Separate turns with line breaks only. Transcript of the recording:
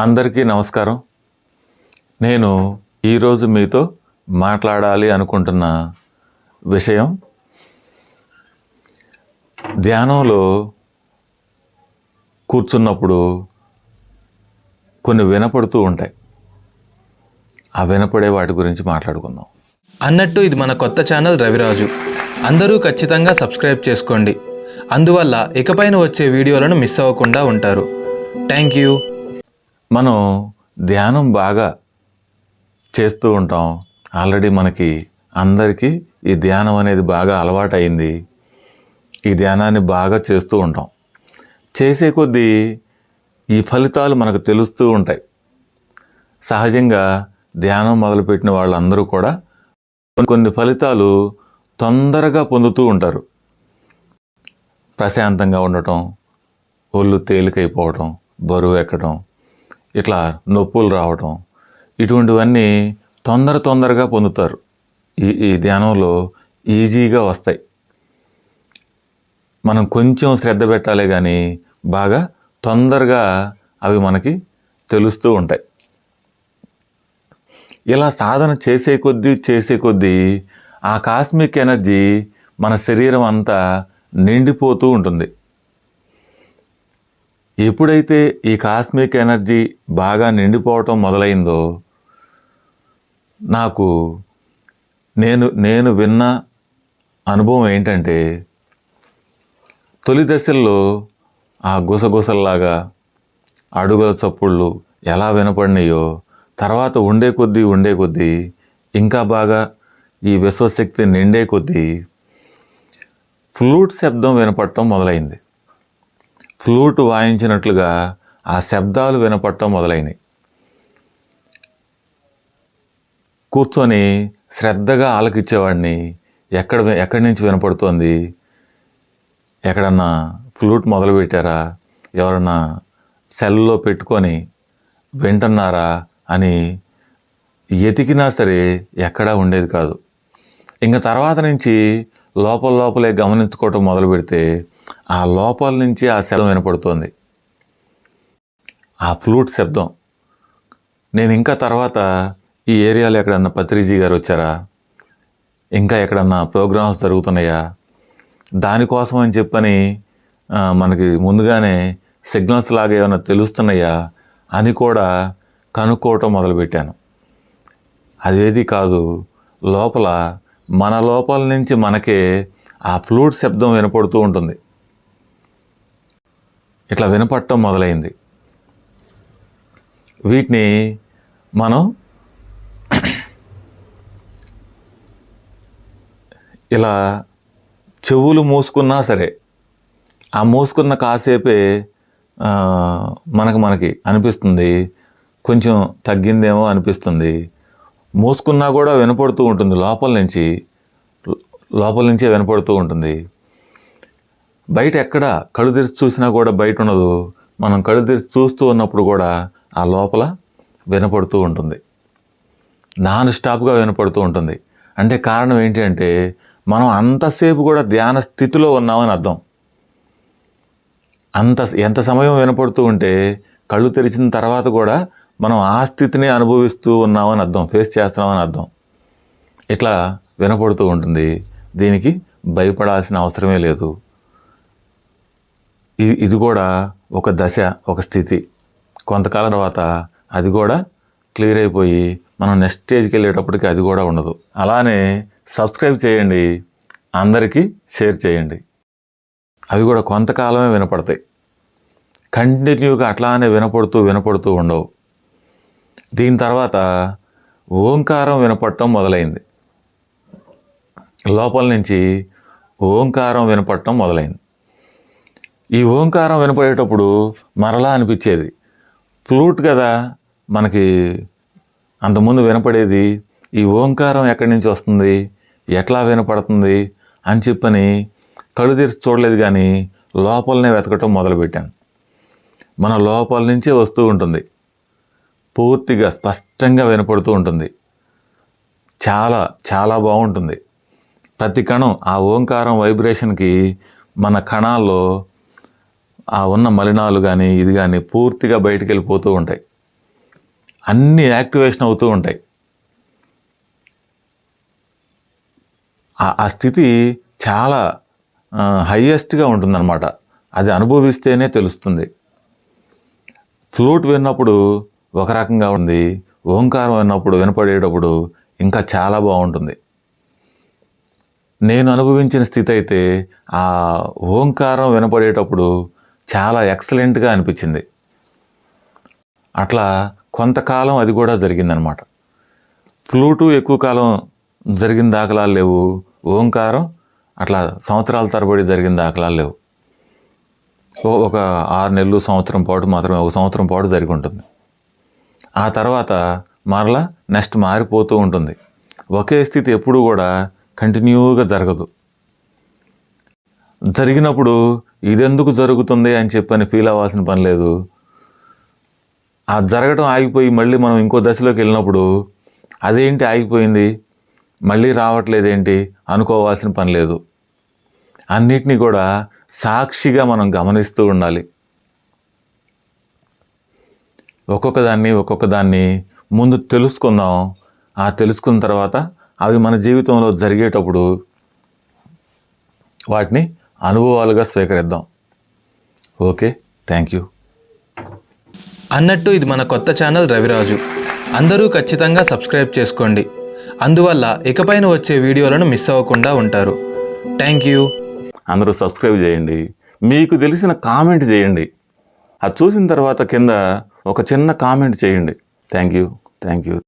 అందరికీ నమస్కారం. నేను ఈరోజు మీతో మాట్లాడాలి అనుకుంటున్న విషయం ధ్యానంలో కూర్చున్నప్పుడు కొన్ని వినపడుతూ ఉంటాయి. ఆ వినపడే వాటి గురించి మాట్లాడుకుందాం.
అన్నట్టు ఇది మన కొత్త ఛానల్ రవిరాజు. అందరూ ఖచ్చితంగా సబ్స్క్రైబ్ చేసుకోండి. అందువల్ల ఇకపైన వచ్చే వీడియోలను మిస్ అవ్వకుండా ఉంటారు. Thank you.
మనం ధ్యానం బాగా చేస్తూ ఉంటాం. ఆల్రెడీ మనకి అందరికీ ఈ ధ్యానం అనేది బాగా అలవాటైంది ఈ ధ్యానాన్ని బాగా చేస్తూ ఉంటాం. చేసే కొద్దీ ఈ ఫలితాలు మనకు తెలుస్తూ ఉంటాయి. సహజంగా ధ్యానం మొదలుపెట్టిన వాళ్ళందరూ కూడా కొన్ని ఫలితాలు తొందరగా పొందుతూ ఉంటారు. ప్రశాంతంగా ఉండటం ఒళ్ళు తేలికైపోవటం బరువు ఎక్కడం ఇట్లా నొప్పులు రావటం ఇటువంటివన్నీ తొందర తొందరగా పొందుతారు. ఈ ఈ ధ్యానంలో ఈజీగా వస్తాయి. మనం కొంచెం శ్రద్ధ పెట్టాలి కానీ బాగా తొందరగా అవి మనకి తెలుస్తూ ఉంటాయి. ఇలా సాధన చేసే కొద్దీ చేసే కొద్దీ ఆ కాస్మిక్ ఎనర్జీ మన శరీరం అంతా నిండిపోతూ ఉంటుంది. ఎప్పుడైతే ఈ కాస్మిక్ ఎనర్జీ బాగా నిండిపోవటం మొదలైందో నాకు నేను నేను విన్న అనుభవం ఏంటంటే తొలి దశల్లో ఆ గుసగుసల్లాగా అడుగుల చప్పుళ్ళు ఎలా వినపడినాయో తర్వాత ఉండే కొద్దీ ఉండే కొద్దీ ఇంకా బాగా ఈ విశ్వశక్తి నిండే కొద్దీ ఫ్లూట్ శబ్దం వినపడటం మొదలైంది. ఫ్లూట్ వాయించినట్లుగా ఆ శబ్దాలు వినపడటం మొదలైనవి కూర్చొని శ్రద్ధగా ఆలకిచ్చేవాడిని ఎక్కడ ఎక్కడి నుంచి వినపడుతోంది? ఎక్కడన్నా ఫ్లూట్ మొదలుపెట్టారా? ఎవరన్నా సెల్లో పెట్టుకొని వింటున్నారా అని ఎతికినా సరే ఎక్కడా ఉండేది కాదు. ఇంకా తర్వాత నుంచి లోపల లోపలే గమనించుకోవటం మొదలు పెడితే ఆ లోపల నుంచి ఆ శబ్దం వినపడుతోంది. ఆ ఫ్లూట్ శబ్దం. నేను ఇంకా తర్వాత ఈ ఏరియాలో ఎక్కడన్నా పత్రిజీ గారు వచ్చారా? ఇంకా ఎక్కడన్నా ప్రోగ్రామ్స్ జరుగుతున్నాయా? దానికోసం అని చెప్పని మనకి ముందుగానే సిగ్నల్స్ లాగా ఏమైనా తెలుస్తున్నాయా అని కూడా కనుక్కోవటం మొదలుపెట్టాను. అదేది కాదు లోపల మన లోపల నుంచి మనకే ఆ ఫ్లూట్ శబ్దం వినపడుతూ ఉంటుంది. ఇట్లా వినపడటం మొదలైంది. వీటిని మనం ఇలా చెవులు మూసుకున్నా సరే ఆ మూసుకున్న కాసేపే మనకు మనకి అనిపిస్తుంది. కొంచెం తగ్గిందేమో అనిపిస్తుంది. మూసుకున్నా కూడా వినపడుతూ ఉంటుంది లోపల నుంచి లోపల నుంచే వినపడుతూ ఉంటుంది. బయట ఎక్కడ కళ్ళు తెరిచి చూసినా కూడా బయట ఉండదు. మనం కళ్ళు తెరిచి చూస్తూ ఉన్నప్పుడు కూడా ఆ లోపల వినపడుతూ ఉంటుంది. నాన్ స్టాప్గా వినపడుతూ ఉంటుంది. అంటే కారణం ఏంటి అంటే మనం అంతసేపు కూడా ధ్యాన స్థితిలో ఉన్నామని అర్థం. అంత ఎంత సమయం వినపడుతూ ఉంటే కళ్ళు తెరిచిన తర్వాత కూడా మనం ఆ స్థితిని అనుభవిస్తూ ఉన్నామని అర్థం. ఫేస్ చేస్తున్నామని అర్థం. ఇట్లా వినపడుతూ ఉంటుంది. దీనికి భయపడాల్సిన అవసరమే లేదు. ఇది ఇది కూడా ఒక దశ ఒక స్థితి. కొంతకాలం తర్వాత అది కూడా క్లియర్ అయిపోయి మనం నెక్స్ట్ స్టేజ్కి వెళ్ళేటప్పటికి అది కూడా ఉండదు. అలానే సబ్స్క్రైబ్ చేయండి అందరికీ షేర్ చేయండి. అవి కూడా కొంతకాలమే వినపడతాయి. కంటిన్యూగా అట్లానే వినపడుతూ వినపడుతూ ఉండవు. దీని తర్వాత ఓంకారం వినపడటం మొదలైంది. లోపల నుంచి ఓంకారం వినపడటం మొదలైంది. ఈ ఓంకారం వినపడేటప్పుడు మరలా అనిపించేది. ఫ్లూట్ కదా మనకి అంతకుముందు వినపడేది. ఈ ఓంకారం ఎక్కడి నుంచి వస్తుంది? ఎట్లా వినపడుతుంది? అని చెప్పని కళ్ళు తెరిచి చూడలేదు కానీ లోపలనే వెతకటం మొదలుపెట్టాను. మన లోపల నుంచే వస్తూ ఉంటుంది. పూర్తిగా స్పష్టంగా వినపడుతూ ఉంటుంది. చాలా చాలా బాగుంటుంది. ప్రతి కణం ఆ ఓంకారం వైబ్రేషన్కి మన కణాల్లో ఆ ఉన్న మలినాలు కానీ ఇది కానీ పూర్తిగా బయటికి వెళ్ళిపోతూ ఉంటాయి. అన్నీ యాక్టివేషన్ అవుతూ ఉంటాయి. ఆ- ఆ స్థితి చాలా హయ్యెస్ట్గా ఉంటుందన్నమాట. అది అనుభవిస్తేనే తెలుస్తుంది. ఫ్లూట్ విన్నప్పుడు ఒక రకంగా ఉంది. ఓంకారం విన్నప్పుడు వినపడేటప్పుడు ఇంకా చాలా బాగుంటుంది. నేను అనుభవించిన స్థితి అయితే ఆ ఓంకారం వినపడేటప్పుడు చాలా ఎక్సలెంట్గా అనిపించింది. అట్లా కొంతకాలం అది కూడా జరిగిందనమాట. ప్లూటూ ఎక్కువ కాలం జరిగిన దాఖలాలు లేవు. ఓంకారం అట్లా సంవత్సరాల తరబడి జరిగిన దాఖలాలు లేవు. ఒక ఆరు నెలలు సంవత్సరం పాటు మాత్రమే ఒక సంవత్సరం పాటు జరిగి ఉంటుంది. ఆ తర్వాత మరలా నెక్స్ట్ మారిపోతూ ఉంటుంది. ఒకే స్థితి ఎప్పుడూ కూడా కంటిన్యూగా జరగదు. జరిగినప్పుడు ఇదెందుకు జరుగుతుంది అని చెప్పని ఫీల్ అవ్వాల్సిన పని లేదు. ఆ జరగడం ఆగిపోయి మళ్ళీ మనం ఇంకో దశలోకి వెళ్ళినప్పుడు అదేంటి ఆగిపోయింది? మళ్ళీ రావట్లేదేంటి? అనుకోవాల్సిన పని లేదు. అన్నిటినీ కూడా సాక్షిగా మనం గమనిస్తూ ఉండాలి. ఒక్కొక్క దాన్ని ఒక్కొక్క దాన్ని ముందు తెలుసుకుందాం. ఆ తెలుసుకున్న తర్వాత అవి మన జీవితంలో జరిగేటప్పుడు వాటిని అనుభవాలుగా స్వీకరిద్దాం. Okay thank you.
అన్నట్టు ఇది మన కొత్త ఛానల్ రవిరాజు. అందరూ ఖచ్చితంగా సబ్స్క్రైబ్ చేసుకోండి. అందువల్ల ఇకపైన వచ్చే వీడియోలను మిస్ అవ్వకుండా ఉంటారు. Thank you.
అందరూ సబ్స్క్రైబ్ చేయండి. మీకు తెలిసిన కామెంట్ చేయండి. అది చూసిన తర్వాత కింద ఒక చిన్న కామెంట్ చేయండి. Thank you thank you.